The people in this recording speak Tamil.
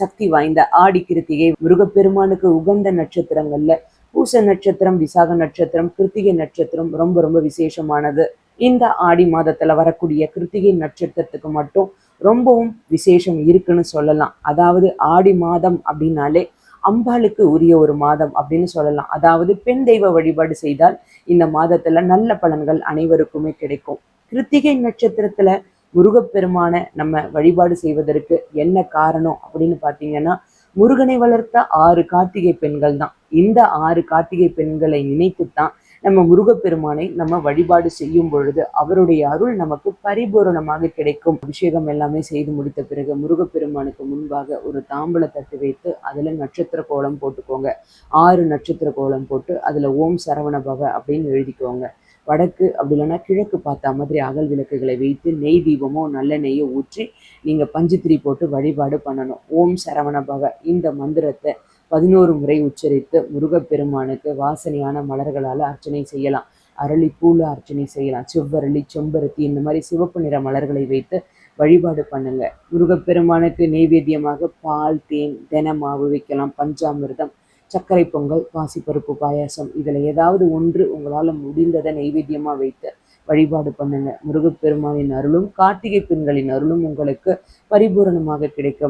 சக்தி வாய்ந்த ஆடி கிருத்திகை முருகப்பெருமானுக்கு உகந்த நட்சத்திரங்கள்ல பூச நட்சத்திரம் விசாக நட்சத்திரம் கிருத்திகை நட்சத்திரம் ரொம்ப ரொம்ப விசேஷமானது. இந்த ஆடி மாதத்துல வரக்கூடிய கிருத்திகை நட்சத்திரத்துக்கு மட்டும் ரொம்பவும் விசேஷம் இருக்குன்னு சொல்லலாம். அதாவது ஆடி மாதம் அப்படின்னாலே அம்பாளுக்கு உரிய ஒரு மாதம் அப்படின்னு சொல்லலாம். அதாவது பெண் தெய்வ வழிபாடு செய்தால் இந்த மாதத்துல நல்ல பலன்கள் அனைவருக்குமே கிடைக்கும். கிருத்திகை நட்சத்திரத்துல முருகப்பெருமானை நம்ம வழிபாடு செய்வதற்கு என்ன காரணம் அப்படின்னு பார்த்தீங்கன்னா முருகனை வளர்த்த ஆறு கார்த்திகை பெண்கள் தான். இந்த ஆறு கார்த்திகை பெண்களை நினைத்துத்தான் நம்ம முருகப்பெருமானை நம்ம வழிபாடு செய்யும் பொழுது அவருடைய அருள் நமக்கு பரிபூரணமாக கிடைக்கும். அபிஷேகம் எல்லாமே செய்து முடித்த பிறகு முருகப்பெருமானுக்கு முன்பாக ஒரு தாம்பல தட்டு வைத்து அதில் நட்சத்திர கோலம் போட்டுக்கோங்க. ஆறு நட்சத்திர கோலம் போட்டு அதில் ஓம் சரவண பவ அப்படின்னு எழுதிக்கோங்க. வடக்கு அப்படி இல்லைன்னா கிழக்கு பார்த்த மாதிரி அகல் விளக்குகளை வைத்து நெய் தீபமோ நல்ல நெய்யை ஊற்றி நீங்கள் பஞ்சுத்திரி போட்டு வழிபாடு பண்ணணும். ஓம் சரவண பக இந்த மந்திரத்தை பதினோரு முறை உச்சரித்து முருகப்பெருமானுக்கு வாசனையான மலர்களால் அர்ச்சனை செய்யலாம். அரளி பூல அர்ச்சனை செய்யலாம். செவ்வரளி செம்பருத்தி இந்த மாதிரி சிவப்பு நிற மலர்களை வைத்து வழிபாடு பண்ணுங்க. முருகப்பெருமானுக்கு நெய்வேத்தியமாக பால் தேன் தினமாவு வைக்கலாம். பஞ்சாமிர்தம் சர்க்கரை பொங்கல் பாசிப்பருப்பு பாயாசம் இதில் ஏதாவது ஒன்று உங்களால் முடிந்ததை நைவேத்தியமாக வைத்து வழிபாடு பண்ணுங்க. முருகப்பெருமானின் அருளும் கார்த்திகை பெண்களின் அருளும் உங்களுக்கு பரிபூரணமாக கிடைக்கும்.